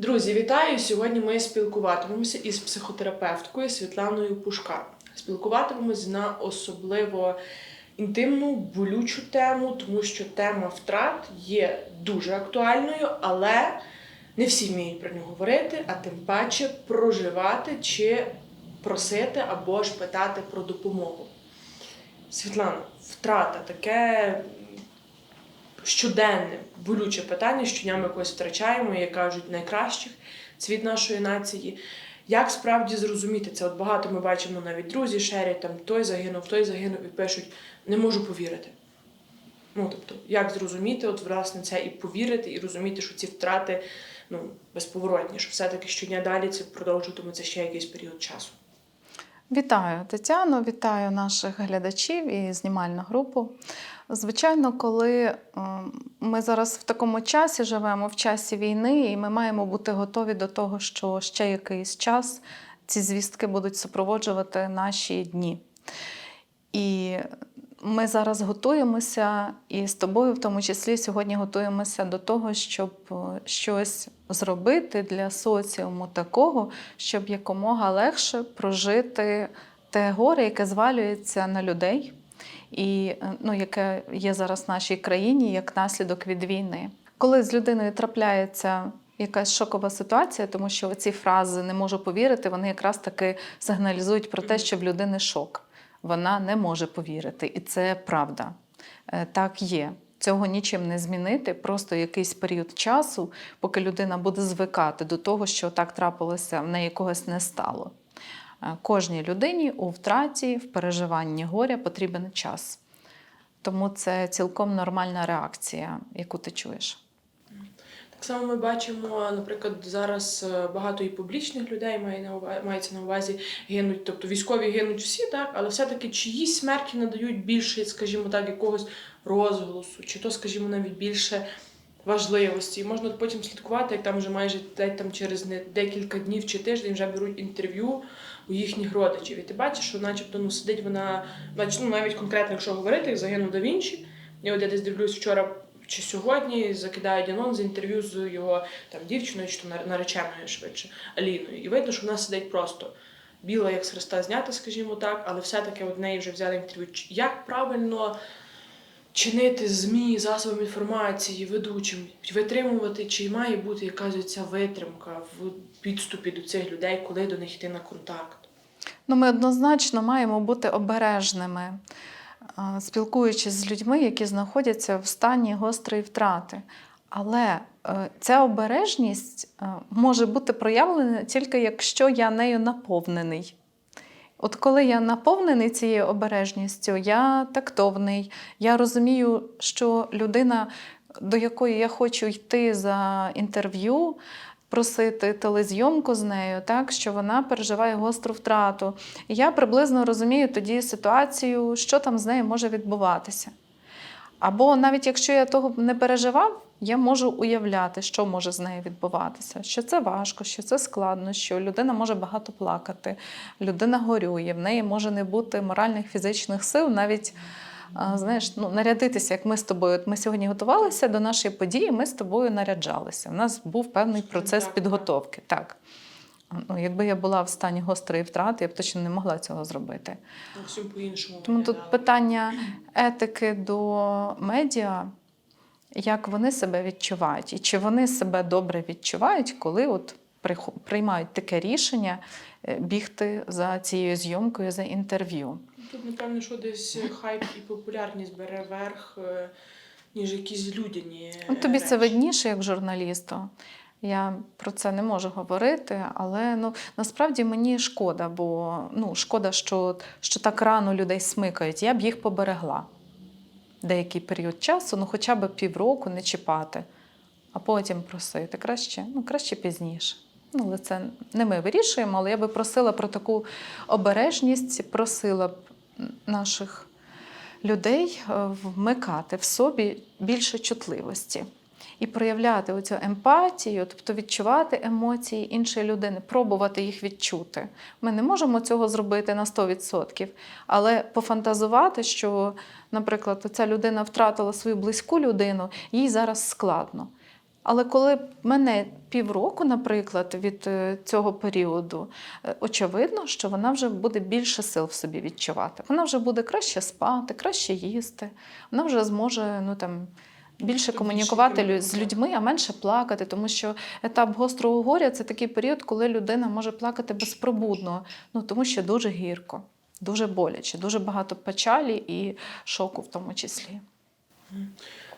Друзі, вітаю! Сьогодні ми спілкуватимемося із психотерапевткою Світланою Пушка. Спілкуватимемось на особливо інтимну, болючу тему, тому що тема втрат є дуже актуальною, але не всі вміють про нього говорити, а тим паче проживати чи просити або ж питати про допомогу. Світлана, втрата таке щоденне, болюче питання, щодня ми когось втрачаємо, як кажуть, найкращих цвіт нашої нації. Як справді зрозуміти це? От багато ми бачимо навіть друзі шерять, там той загинув, той загинув і пишуть, не можу повірити. Ну, тобто, як зрозуміти, от власне це і повірити, і розуміти, що ці втрати ну, безповоротні, що все-таки щодня далі це продовжуватиметься ще якийсь період часу. Вітаю Тетяно, вітаю наших глядачів і знімальну групу. Звичайно, коли ем, ми зараз в такому часі живемо, в часі війни, і ми маємо бути готові до того, що ще якийсь час ці звістки будуть супроводжувати наші дні. І ми зараз готуємося, і з тобою, в тому числі, сьогодні готуємося до того, щоб е, щось зробити для соціуму такого, щоб якомога легше прожити те горе, яке звалюється на людей, і е, ну, яке є зараз в нашій країні як наслідок від війни. Коли з людиною трапляється якась шокова ситуація, тому що ці фрази не можу повірити, вони якраз таки сигналізують про те, що в людини шок. Вона не може повірити, і це правда. Е, Так є. Цього нічим не змінити, просто якийсь період часу, поки людина буде звикати до того, що так трапилося, в неї когось не стало. Е, Кожній людині у втраті, в переживанні горя потрібен час. Тому це цілком нормальна реакція, яку ти чуєш. Так само ми бачимо, наприклад, зараз е, багато і публічних людей має на увазі, мається на увазі гинуть, тобто військові гинуть всі, так, але все-таки чиїсь смерті надають більше, скажімо так, якогось розголосу, чи то, скажімо, навіть більше важливості. І можна потім слідкувати, як там вже майже там через декілька днів чи тиждень вже беруть інтерв'ю у їхніх родичів. І ти бачиш, що начебто ну, сидить вона, ну, навіть конкретно, якщо говорити, загинув да Вінчі. І от я десь дивлюсь вчора чи сьогодні закидають анонс з інтерв'ю з його там дівчиною, чи то нар- нареченою швидше Аліною. І видно, що вона сидить просто біла, як з хреста знята, скажімо так, але все-таки от неї вже взяли інтерв'ю. Як правильно чинити ЗМІ, засобам інформації, ведучим, витримувати, чи має бути якась ця витримка в підступі до цих людей, коли до них йти на контакт? Ну, ми однозначно маємо бути обережними, спілкуючись з людьми, які знаходяться в стані гострої втрати. Але е, ця обережність е, може бути проявлена тільки якщо я нею наповнений. От коли я наповнений цією обережністю, я тактовний, я розумію, що людина, до якої я хочу йти за інтерв'ю, просити телезйомку з нею, так що вона переживає гостру втрату. І я приблизно розумію тоді ситуацію, що там з нею може відбуватися. Або навіть якщо я того не переживав, я можу уявляти, що може з нею відбуватися, що це важко, що це складно, що людина може багато плакати, людина горює, в неї може не бути моральних фізичних сил, навіть знаєш, ну, нарядитися, як ми з тобою. От ми сьогодні готувалися до нашої події, ми з тобою наряджалися. У нас був певний процес підготовки. Так. Ну, якби я була в стані гострої втрати, я б точно не могла цього зробити. Зовсім по-іншому. Тому тут питання етики до медіа, як вони себе відчувають, і чи вони себе добре відчувають, коли от приймають таке рішення е, бігти за цією зйомкою за інтерв'ю. Тут, напевно, що десь хайп і популярність бере верх, е, ніж якісь людяні. Ну, тобі це видніше як журналісту. Я про це не можу говорити, але ну насправді мені шкода, бо ну шкода, що, що так рано людей смикають. Я б їх поберегла деякий період часу, ну хоча б півроку не чіпати, а потім просити. Краще, ну краще пізніше. Ну, але це не ми вирішуємо, але я би просила про таку обережність, просила б наших людей е, вмикати в собі більше чутливості і проявляти оцю емпатію, тобто відчувати емоції іншої людини, пробувати їх відчути. Ми не можемо цього зробити на 100%, але пофантазувати, що, наприклад, ця людина втратила свою близьку людину, їй зараз складно. Але коли мене півроку, наприклад, від е, цього періоду, е, очевидно, що вона вже буде більше сил в собі відчувати. Вона вже буде краще спати, краще їсти, вона вже зможе ну, там, більше комунікувати з людьми, а менше плакати, тому що етап гострого горя це такий період, коли людина може плакати безпробудно, ну, тому що дуже гірко, дуже боляче, дуже багато печалі і шоку в тому числі.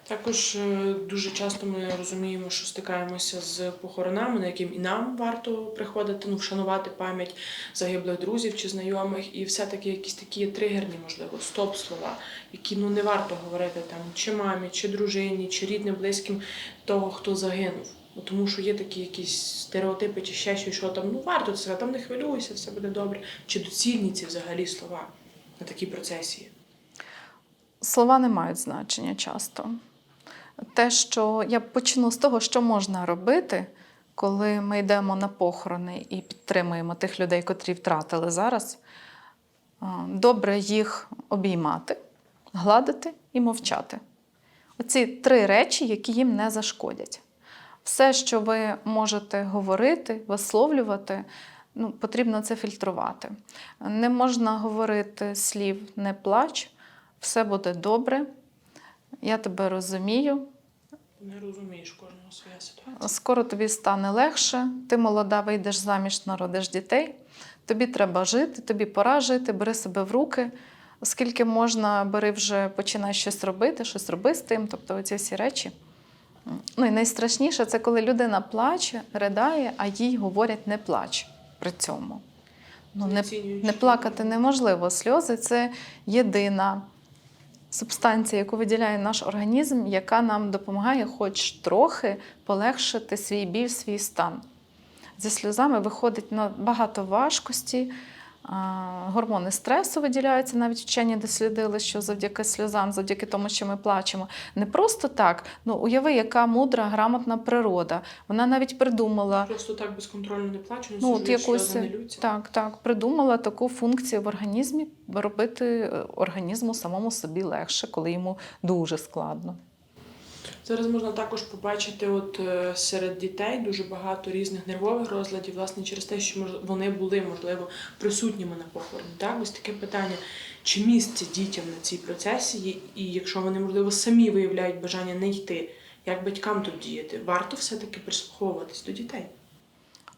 Також е, дуже часто ми розуміємо, що стикаємося з похоронами, на яким і нам варто приходити, ну, вшанувати пам'ять загиблих друзів чи знайомих, і все-таки якісь такі тригерні, можливо, стоп-слова, які ну не варто говорити там чи мамі, чи дружині, чи рідним, близьким того, хто загинув. Тому що є такі якісь стереотипи чи ще щось, що там ну варто це, там не хвилюйся, все буде добре. Чи доцільні ці взагалі слова на такій процесії? Слова не мають значення часто. Те, що я почну з того, що можна робити, коли ми йдемо на похорони і підтримуємо тих людей, котрі втратили зараз, добре їх обіймати, гладити і мовчати. Оці три речі, які їм не зашкодять. Все, що ви можете говорити, висловлювати, ну, потрібно це фільтрувати. Не можна говорити слів не плач, все буде добре, я тебе розумію, Не розумієш кожного своя ситуація. скоро тобі стане легше, ти молода, вийдеш заміж, народиш дітей. Тобі треба жити, тобі пора жити, бери себе в руки. Скільки можна, бери вже починай щось робити, щось роби з тим. Тобто оці всі речі. Ну і найстрашніше це коли людина плаче, ридає, а їй говорять не плач при цьому. Ну, не, не плакати неможливо. Сльози це єдина субстанція, яку виділяє наш організм, яка нам допомагає хоч трохи полегшити свій біль, свій стан. Зі сльозами виходить на багато важкості. Гормони стресу виділяються, навіть вчені дослідили, що завдяки сльозам, завдяки тому, що ми плачемо. Не просто так. Ну, уяви, яка мудра, грамотна природа. Вона навіть придумала Просто так безконтрольно не плачу, не Ну, от якусь, не так, так, придумала таку функцію в організмі робити е, організму самому собі легше, коли йому дуже складно. Зараз можна також побачити, от е, серед дітей дуже багато різних нервових розладів, власне, через те, що вони були, можливо, присутніми на похороні. Так, ось таке питання: чи місце дітям на цій процесії, і якщо вони, можливо, самі виявляють бажання не йти, як батькам тут діяти? Варто все-таки прислуховуватись до дітей.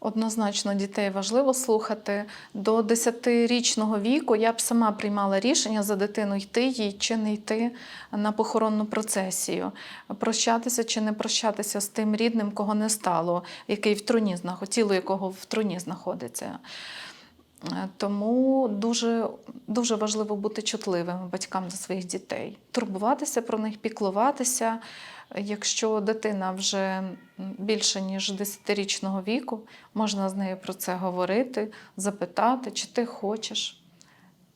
Однозначно, дітей важливо слухати. До 10-річного віку я б сама приймала рішення за дитину йти їй чи не йти на похоронну процесію, прощатися чи не прощатися з тим рідним, кого не стало, який в труні тіло якого в труні знаходиться. Е, Тому дуже, дуже важливо бути чутливими батькам до своїх дітей, турбуватися про них, піклуватися. Якщо дитина вже більше ніж 10-річного віку, можна з нею про це говорити, запитати, чи ти хочеш,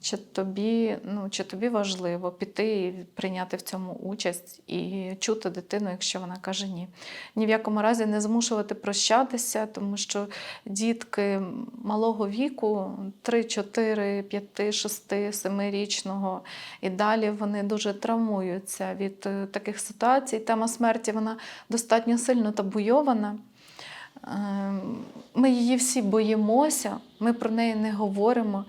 чи тобі, ну, чи тобі важливо піти і прийняти в цьому участь і чути дитину, якщо вона каже ні. Ні в якому разі не змушувати прощатися, тому що дітки малого віку, 3, 4, 5, 6, 7-річного і далі вони дуже травмуються від е, таких ситуацій. Тема смерті вона достатньо сильно табуйована. Ем, Ми її всі боїмося, ми про неї не говоримо.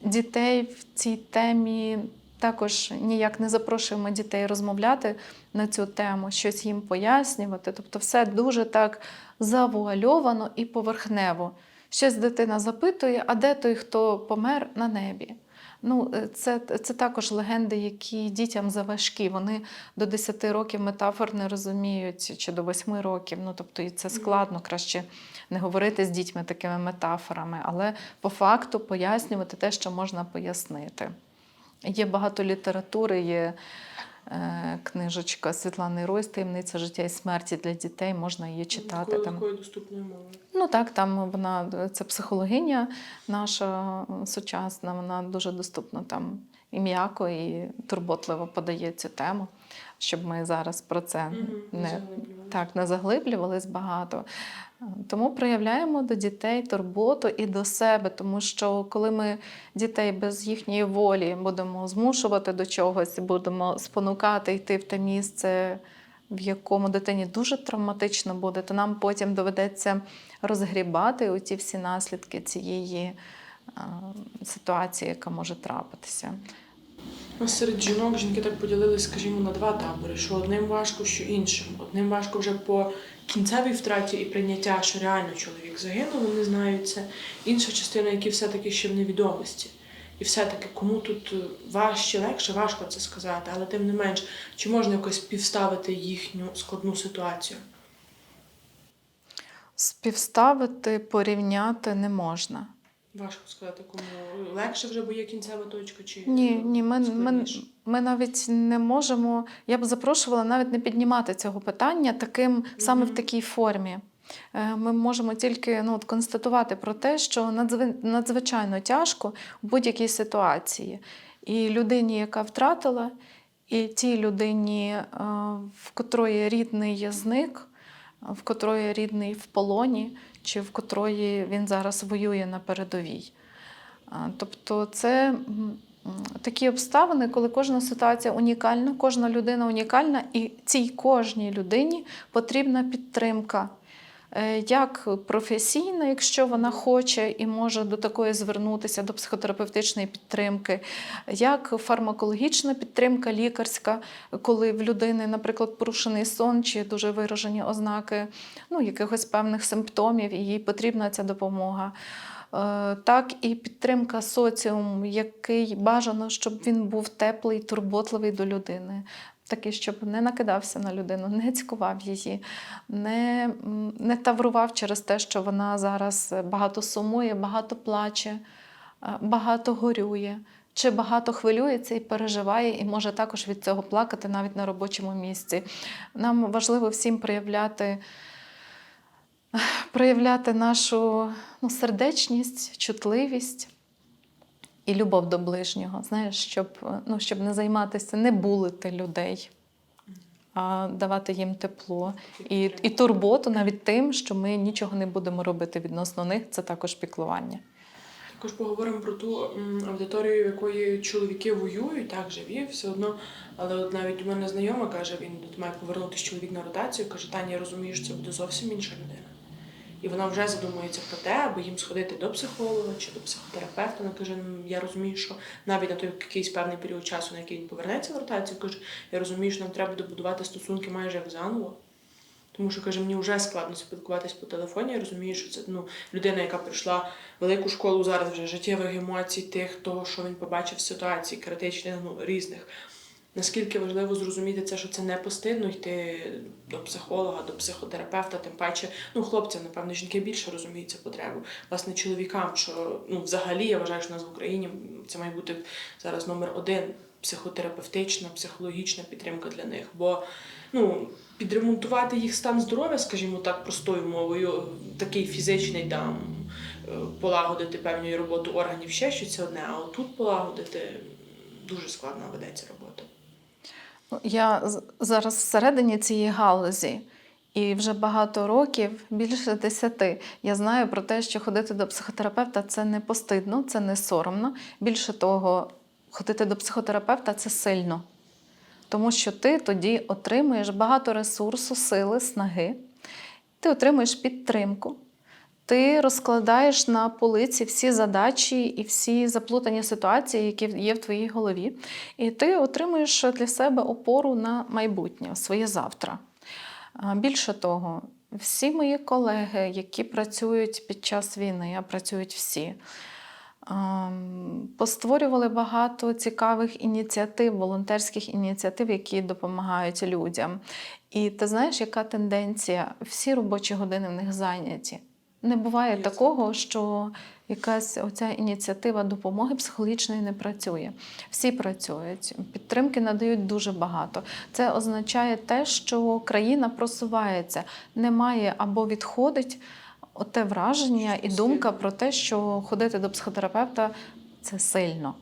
Дітей в цій темі також ніяк не запрошуємо дітей розмовляти на цю тему, щось їм пояснювати. Тобто, все дуже так завуальовано і поверхнево. Щось дитина запитує, а де той, хто помер на небі? Ну, е, це, це також легенди, які дітям заважкі. Вони до 10 років метафор не розуміють, чи до 8 років. Ну, тобто, і це складно, краще не говорити з дітьми такими метафорами, але по факту пояснювати те, що можна пояснити. Є багато літератури, є книжечка Світлани Ройс «Таємниця життя і смерті для дітей, можна її читати. Такою Там такою доступною мовою. Ну так, там вона це психологиня наша е, сучасна, вона дуже доступна там і м'яко, і турботливо подає цю тему, щоб ми зараз про це угу, не. Так, не заглиблювались багато. Тому проявляємо до дітей турботу і до себе, тому що коли ми дітей без їхньої волі будемо змушувати до чогось, будемо спонукати йти в те місце, в якому дитині дуже травматично буде, то нам потім доведеться розгрібати оті всі наслідки цієї ситуації, яка може трапитися. Ну, Серед жінок жінки так поділились, скажімо, на два табори: що одним важко, що іншим. Одним важко вже по кінцевій втраті і прийняття, що реально чоловік загинув, вони знають це. Інша частина, які все-таки ще в невідомості. І все-таки кому тут е, важче, легше, важко це сказати, але тим не менш, чи можна якось співставити їхню складну ситуацію? Співставити, порівняти не можна. Важко сказати, кому легше вже, бо є кінцева точка, чи Ні, ні, ми, ми, ми навіть не можемо. Я б запрошувала навіть не піднімати цього питання таким саме в такій формі. Е, Ми можемо тільки ну, от, констатувати про те, що надзви- надзвичайно тяжко в будь-якій ситуації. І людині, яка втратила, і тій людині, е, в котрої рідний зник, в котрої рідний в полоні, чи в котрої він зараз воює на передовій. Тобто це такі обставини, коли кожна ситуація унікальна, кожна людина унікальна, і цій кожній людині потрібна підтримка. Е, Як професійна, якщо вона хоче і може до такої звернутися до психотерапевтичної підтримки, як фармакологічна підтримка лікарська, коли в людини, наприклад, порушений сон чи дуже виражені ознаки ну, якихось певних симптомів, і їй потрібна ця допомога. Е, Так і підтримка соціуму, який бажано, щоб він був теплий, турботливий до людини. Такий, щоб не накидався на людину, не цькував її, не, не таврував через те, що вона зараз багато сумує, багато плаче, е, багато горює, чи багато хвилюється і переживає, і може також від цього плакати навіть на робочому місці. Нам важливо всім проявляти проявляти нашу ну, сердечність, чутливість і любов до ближнього. Знаєш, щоб, ну, щоб не займатися, не булити людей, а давати їм тепло і, і турботу навіть тим, що ми нічого не будемо робити відносно них. Це також піклування. Також поговоримо про ту аудиторію, в якої чоловіки воюють, так живі, все одно. Але от навіть у мене знайома каже, він має повернутися чоловік на ротацію. каже, Таня, я розумію, що це буде зовсім інша людина. І вона вже задумується про те, аби їм сходити до психолога чи до психотерапевта. Вона каже, «Ну, я розумію, що навіть на той якийсь певний період часу, на який він повернеться в ротацію, каже, я розумію, що нам треба буде будувати стосунки майже як заново. Тому що каже, мені вже складно спілкуватись по телефоні. Я розумію, що це ну, людина, яка пройшла велику школу зараз вже життєвих емоцій, тих, того, що він побачив в ситуації, критичних, ну, різних. Наскільки важливо зрозуміти це, що це не постидно йти до психолога, до психотерапевта, тим паче, ну, хлопцям, напевно, жінки більше розуміють цю потребу. Власне, чоловікам, що ну, взагалі я вважаю, що у нас в Україні це має бути зараз номер один психотерапевтична, психологічна підтримка для них. Бо ну, підремонтувати їх стан здоров'я, скажімо так, простою мовою, такий фізичний там, е, полагодити певну роботу органів, ще щось це одне, а отут полагодити дуже складно ведеться робота. Ну, Я зараз всередині цієї галузі. І вже багато років, більше десяти, я знаю про те, що ходити до психотерапевта це не постидно, це не соромно. Більше того, ходити до психотерапевта це сильно. Тому що ти тоді отримуєш багато ресурсу, сили, снаги, ти отримуєш підтримку, ти розкладаєш на полиці всі задачі і всі заплутані ситуації, які є в твоїй голові, і ти отримуєш для себе опору на майбутнє, своє завтра. Більше того, всі мої колеги, які працюють під час війни, а працюють всі, постворювали багато цікавих ініціатив, волонтерських ініціатив, які допомагають людям. І ти знаєш, яка тенденція? Всі робочі години в них зайняті. Не буває такого, що якась оця ініціатива допомоги психологічної не працює. Всі працюють, підтримки надають дуже багато. Це означає те, що країна просувається, немає або відходить оте враження і думка про те, що ходити до психотерапевта це сильно.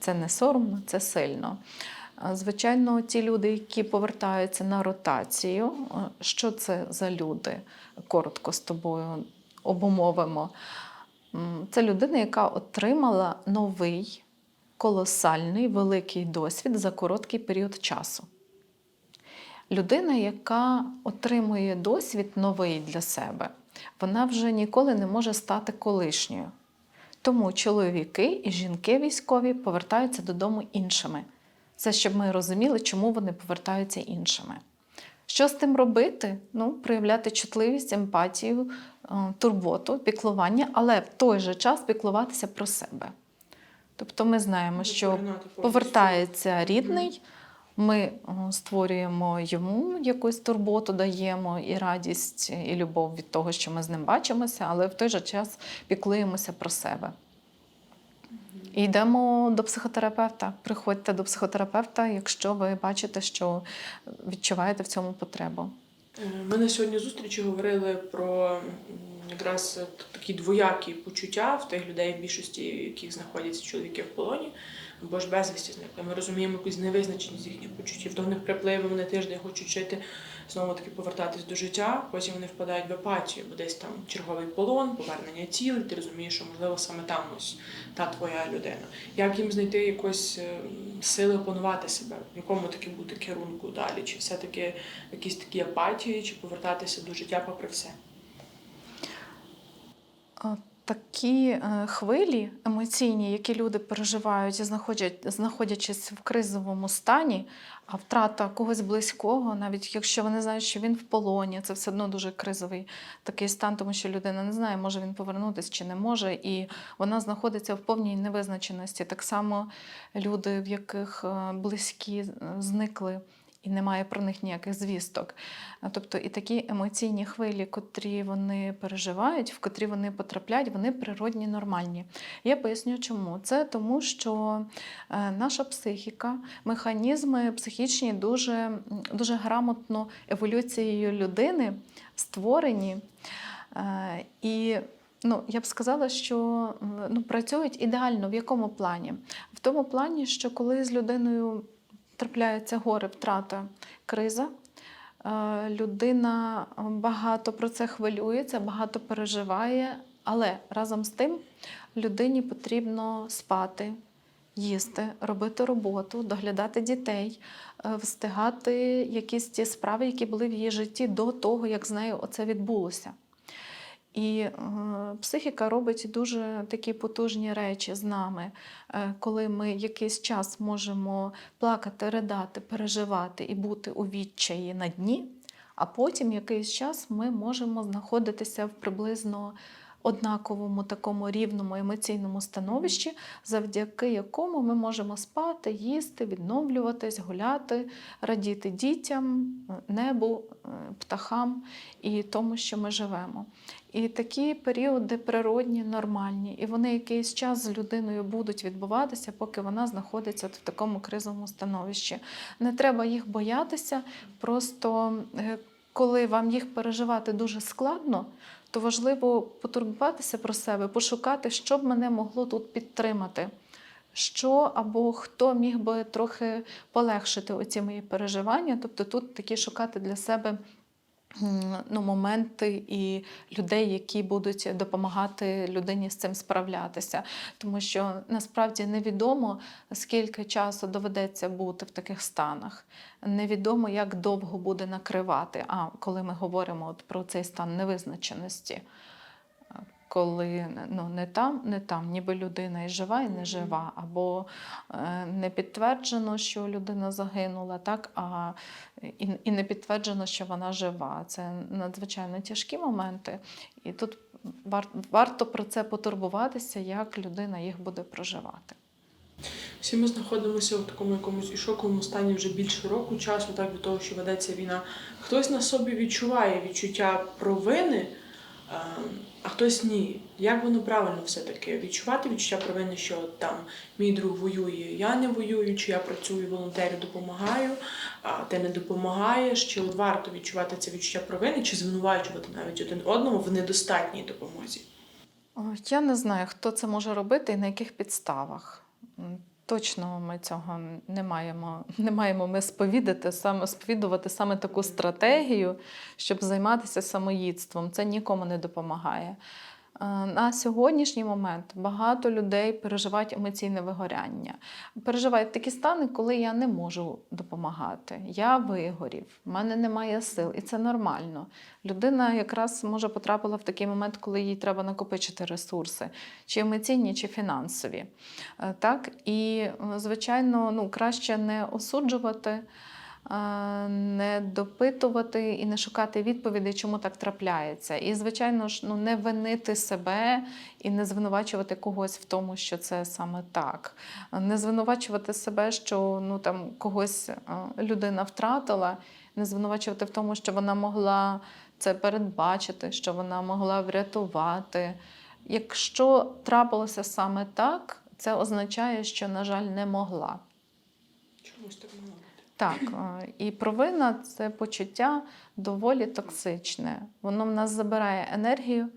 Це не соромно, це сильно. Звичайно, ті люди, які повертаються на ротацію, що це за люди? Коротко з тобою обумовимо. Це людина, яка отримала новий, колосальний, великий досвід за короткий період часу. Людина, яка отримує досвід новий для себе, вона вже ніколи не може стати колишньою. Тому чоловіки і жінки військові повертаються додому іншими. Це щоб ми розуміли, чому вони повертаються іншими. Що з тим робити? Ну, проявляти чутливість, емпатію, е, турботу, піклування, але в той же час піклуватися про себе. Тобто ми знаємо, що повертається рідний, ми створюємо йому якусь турботу, даємо і радість, і любов від того, що ми з ним бачимося, але в той же час піклуємося про себе. Йдемо до психотерапевта. Приходьте до психотерапевта, якщо ви бачите, що відчуваєте в цьому потребу. Е, Ми на сьогодні зустрічі говорили про якраз такі двоякі почуття в тих людей, в більшості яких знаходяться чоловіки в полоні, або ж безвісті зникли. Ми розуміємо якусь невизначеність їхніх почуттів. В них припливи, вони тиждень хочуть жити, знову таки повертатись до життя, потім вони впадають в апатію, бо десь там черговий полон, повернення цілей, ти розумієш, що можливо саме там ось та твоя людина. Як їм знайти якось е, сили опанувати себе, в якому таки бути керунку далі? Чи все-таки якісь такі апатії, чи повертатися до життя попри все? Такі е, хвилі емоційні, які люди переживають, знаходячись в кризовому стані, а втрата когось близького, навіть якщо вони знають, що він в полоні, це все одно дуже кризовий такий стан, тому що людина не знає, може він повернутися чи не може, і вона знаходиться в повній невизначеності. Так само люди, в яких е, близькі е, зникли. І немає про них ніяких звісток. Тобто і такі емоційні хвилі, котрі вони переживають, в котрі вони потрапляють, вони природні, нормальні. Я поясню, чому. Це тому, що е, наша психіка, механізми психічні дуже, дуже грамотно еволюцією людини створені. Е, І ну, я б сказала, що ну, працюють ідеально в якому плані? В тому плані, що коли з людиною трапляється горе, втрата, криза. е, Людина багато про це хвилюється, багато переживає, але разом з тим людині потрібно спати, їсти, робити роботу, доглядати дітей, е, встигати якісь ті справи, які були в її житті до того, як з нею оце відбулося. І е, психіка робить дуже такі потужні речі з нами, Е, коли ми якийсь час можемо плакати, ридати, переживати і бути у відчаї на дні, а потім якийсь час ми можемо знаходитися в приблизно однаковому такому рівному емоційному становищі, завдяки якому ми можемо спати, їсти, відновлюватись, гуляти, радіти дітям, небу, е, птахам і тому, що ми живемо. І такі періоди природні, нормальні, і вони якийсь час з людиною будуть відбуватися, поки вона знаходиться в такому кризовому становищі. Не треба їх боятися, просто е, коли вам їх переживати дуже складно, то важливо потурбуватися про себе, пошукати, що б мене могло тут підтримати. Що або хто міг би трохи полегшити оці мої переживання, тобто тут такі шукати для себе ну, моменти і людей, які будуть допомагати людині з цим справлятися. Тому що насправді невідомо, скільки часу доведеться бути в таких станах. Невідомо, як довго буде накривати. А коли ми говоримо от про цей стан невизначеності. Коли ну, не там, не там, ніби людина і жива, і не жива, або е, не підтверджено, що людина загинула, так, а і, і не підтверджено, що вона жива. Це надзвичайно тяжкі моменти. І тут вар, варто про це потурбуватися, як людина їх буде проживати. Всі ми знаходимося в такому якомусь і шоковому стані вже більше року часу, так від того, що ведеться війна. Хтось на собі відчуває відчуття провини, а хтось ні. Як воно правильно все-таки відчувати відчуття провини, що там мій друг воює, я не воюю, чи я працюю волонтерю, допомагаю, а ти не допомагаєш, чи варто відчувати це відчуття провини, чи звинувачувати навіть один одного в недостатній допомозі. Я не знаю, хто це може робити і на яких підставах. Точно ми цього не маємо. Не маємо ми сповідати, саме сповідувати саме таку стратегію, щоб займатися самоїдством. Це нікому не допомагає. Е, На сьогоднішній момент багато людей переживають емоційне вигоряння. Переживають такі стани, коли я не можу допомагати. Я вигорів, в мене немає сил, і це нормально. Людина якраз може потрапила в такий момент, коли їй треба накопичити ресурси, чи емоційні, чи фінансові. Е, Так? І, звичайно, ну, краще не осуджувати. Не допитувати і не шукати відповідей, чому так трапляється. І, звичайно ж, ну не винити себе і не звинувачувати когось в тому, що це саме так. Не звинувачувати себе, що ну там когось е, людина втратила, не звинувачувати в тому, що вона могла це передбачити, що вона могла врятувати. Якщо трапилося саме так, це означає, що, на жаль, не могла. Чомусь так бути. Так, е, і провина це почуття доволі токсичне. Воно в нас забирає енергію,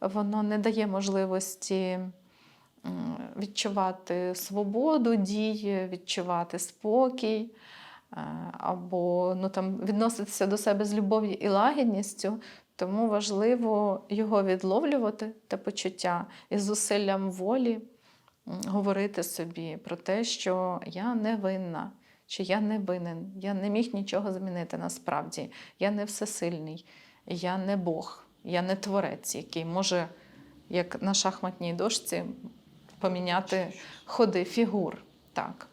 воно не дає можливості відчувати свободу дії, відчувати спокій, е, або ну, там, відноситися до себе з любов'ю і лагідністю. Тому важливо його відловлювати, те почуття, і зусиллям волі говорити собі про те, що я не винна що я не винен, я не міг нічого змінити насправді. Я не всесильний, я не Бог, я не творець, який може, як на шахматній дошці, поміняти ходи фігур. Так.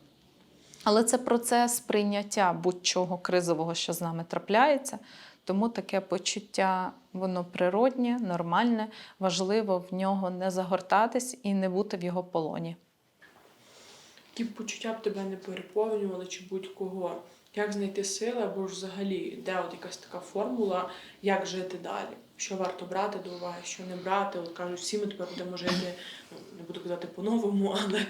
Але це процес прийняття будь-чого кризового, що з нами трапляється. Тому таке почуття, воно природнє, нормальне, важливо в нього не загортатись і не бути в його полоні. Які б почуття б тебе не переповнювали, чи будь-кого. Як знайти сили, або ж взагалі, де от якась така формула, як жити далі? Що варто брати до уваги, що не брати. От кажуть, всі ми тепер будемо жити, ну не буду казати по-новому, але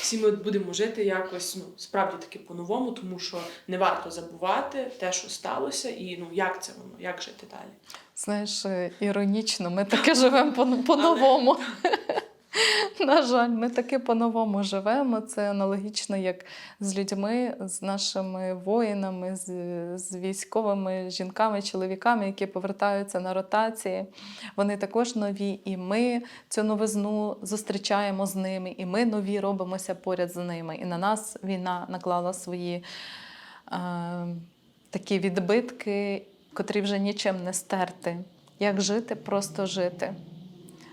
всі ми будемо жити якось ну, справді таки по-новому, тому що не варто забувати те, що сталося, і ну як це воно, як жити далі. Знаєш, е, іронічно, ми таки живемо по- по-новому. На жаль, ми таки по-новому живемо. Це аналогічно, як з людьми, з нашими воїнами, з, з військовими жінками, чоловіками, які повертаються на ротації. Вони також нові, і ми цю новизну зустрічаємо з ними, і ми нові робимося поряд з ними. І на нас війна наклала свої е, такі відбитки, котрі вже нічим не стерти. Як жити, просто жити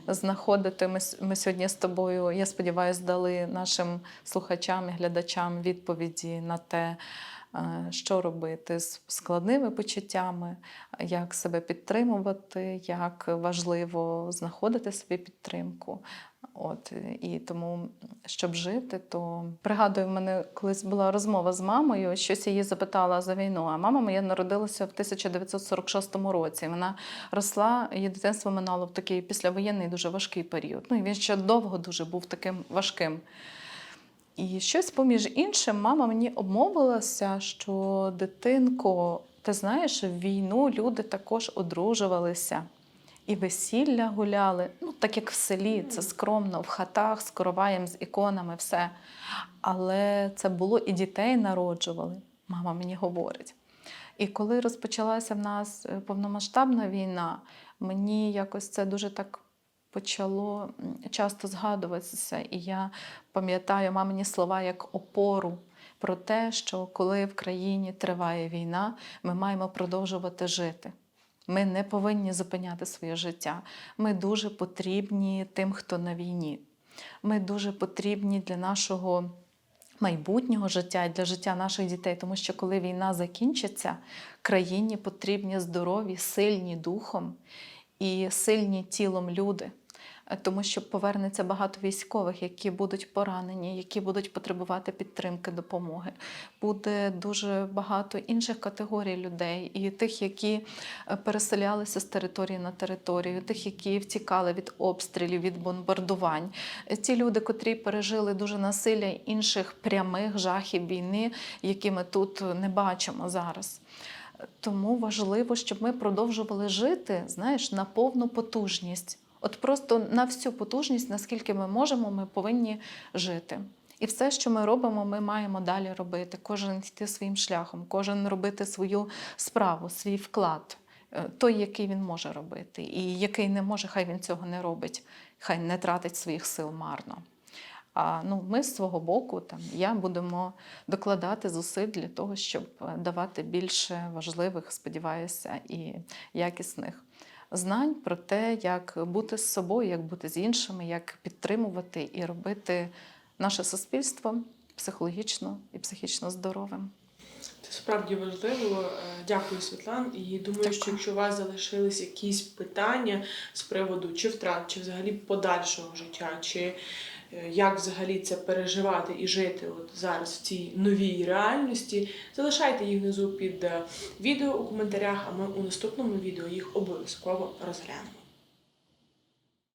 знаходити. Ми, ми сьогодні з тобою, я сподіваюся, дали нашим слухачам і глядачам відповіді на те, е, що робити з складними почуттями, як себе підтримувати, як важливо знаходити собі підтримку. От і тому, щоб жити, то пригадую, в мене колись була розмова з мамою, щось її запитала за війну. А мама моя народилася в 1946 році. Вона росла, її дитинство минало в такий післявоєнний дуже важкий період. Ну і він ще довго дуже був таким важким. І щось поміж іншим, мама мені обмовилася, що дитинко, ти знаєш, в війну люди також одружувалися. І весілля гуляли, ну так як в селі, це скромно, в хатах з короваєм, з іконами, все. Але це було і дітей народжували, мама мені говорить. І коли розпочалася в нас е, повномасштабна війна, мені якось це дуже так почало часто згадуватися. І я пам'ятаю мамині слова як опору про те, що коли в країні триває війна, ми маємо продовжувати жити. Ми не повинні зупиняти своє життя. Ми дуже потрібні тим, хто на війні. Ми дуже потрібні для нашого майбутнього життя і для життя наших дітей, тому що коли війна закінчиться, країні потрібні здорові, сильні духом і сильні тілом люди. Тому що повернеться багато військових, які будуть поранені, які будуть потребувати підтримки, допомоги. Буде дуже багато інших категорій людей, і тих, які е, переселялися з території на територію, тих, які втікали від обстрілів, від бомбардувань. Ті люди, котрі пережили дуже насилля інших прямих жахів війни, які ми тут не бачимо зараз. Тому важливо, щоб ми продовжували жити, знаєш, на повну потужність. От просто на всю потужність, наскільки ми можемо, ми повинні жити. І все, що ми робимо, ми маємо далі робити. Кожен йти своїм шляхом, кожен робити свою справу, свій вклад е, той, який він може робити, і який не може, хай він цього не робить, хай не тратить своїх сил марно. А ну, ми з свого боку, там я будемо докладати зусиль для того, щоб е, давати більше важливих, сподіваюся, і якісних знань про те, як бути з собою, як бути з іншими, як підтримувати і робити наше суспільство психологічно і психічно здоровим. Це справді важливо. Е, Дякую, Світлан. І думаю, що якщо у вас залишились якісь питання з приводу чи втрат, чи взагалі подальшого життя, чи як взагалі це переживати і жити от зараз в цій новій реальності, залишайте їх внизу під е, відео у коментарях, а ми у наступному відео їх обов'язково розглянемо.